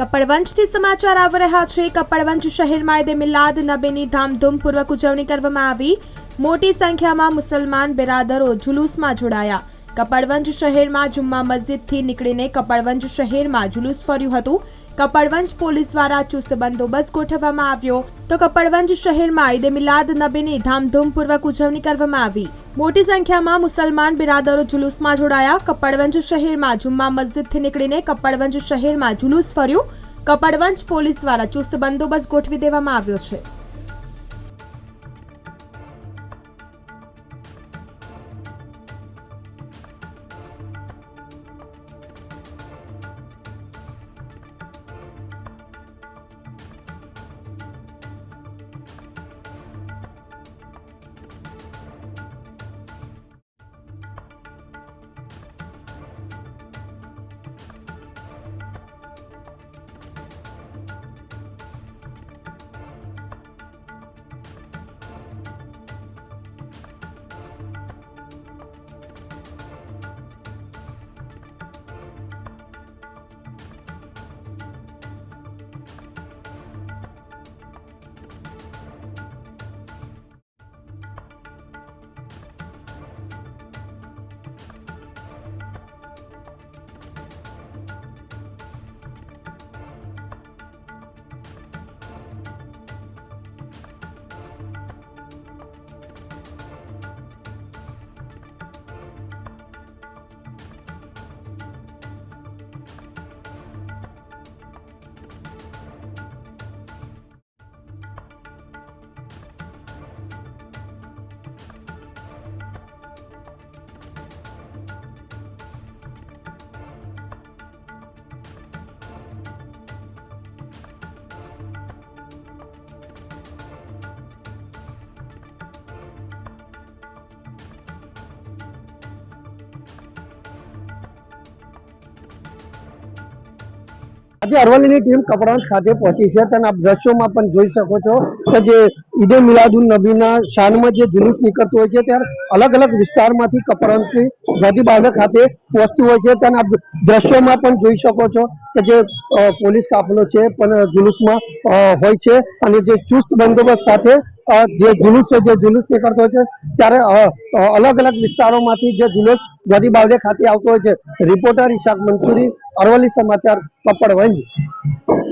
કપડવંજથી સમાચાર આવી રહ્યા છે. કપડવંજ શહેરમાં ઈદે મિલાદ નબીની ધામધૂમપૂર્વક ઉજવણી કરવામાં આવી. મોટી સંખ્યામાં મુસલમાન બિરાદરો જુલુસમાં જોડાયા. કપડવંજ શહેરમાં જુમ્મા મસ્જિદથી નીકળીને કપડવંજ શહેરમાં જુલુસ ફર્યું હતું. કપડવંજ પોલીસ દ્વારા ચુસ્ત બંદોબસ્ત ગોઠવવામાં આવ્યો. તો કપડવંજ શહેરમાં ઈદે મિલાદ નબીની ધામધૂમપૂર્વક ઉજવણી કરવામાં આવી. મોટી સંખ્યામાં મુસલમાન બિરાદરો જુલુસમાં જોડાયા. કપડવંજ શહેરમાં જુમ્મા મસ્જિદથી નીકળીને કપડવંજ શહેરમાં જુલુસ ફર્યું. કપડવંજ પોલીસ દ્વારા ચુસ્ત બંદોબસ્ત ગોઠવી દેવામાં આવ્યો છે. આજે અરવલ્લીની ટીમ કપડાંજ ખાતે પહોંચી છે અને આપ દ્રશ્યોમાં પણ જોઈ શકો છો કે જે ઈદે મિલાદુલ નબીના શાનમાં જે જુલુસ નીકળતું હોય છે, ત્યારે અલગ અલગ વિસ્તારમાંથી કપડાંજની જાતિ ખાતે પહોંચતું હોય છે. તેને દ્રશ્યોમાં પણ જોઈ શકો છો કે જે પોલીસ કાફલો છે, પણ જુલુસમાં હોય છે અને જે ચુસ્ત બંદોબસ્ત સાથે જે જુલુસ છે, જે જુલુસ નીકળતો હોય છે, ત્યારે અલગ અલગ વિસ્તારોમાંથી જે જુલુસ ગાદી બાવડે ખાતે આવતો હોય છે. રિપોર્ટર ઈશાક મંસૂરી, અરવલ્લી સમાચાર, કપડવંજ.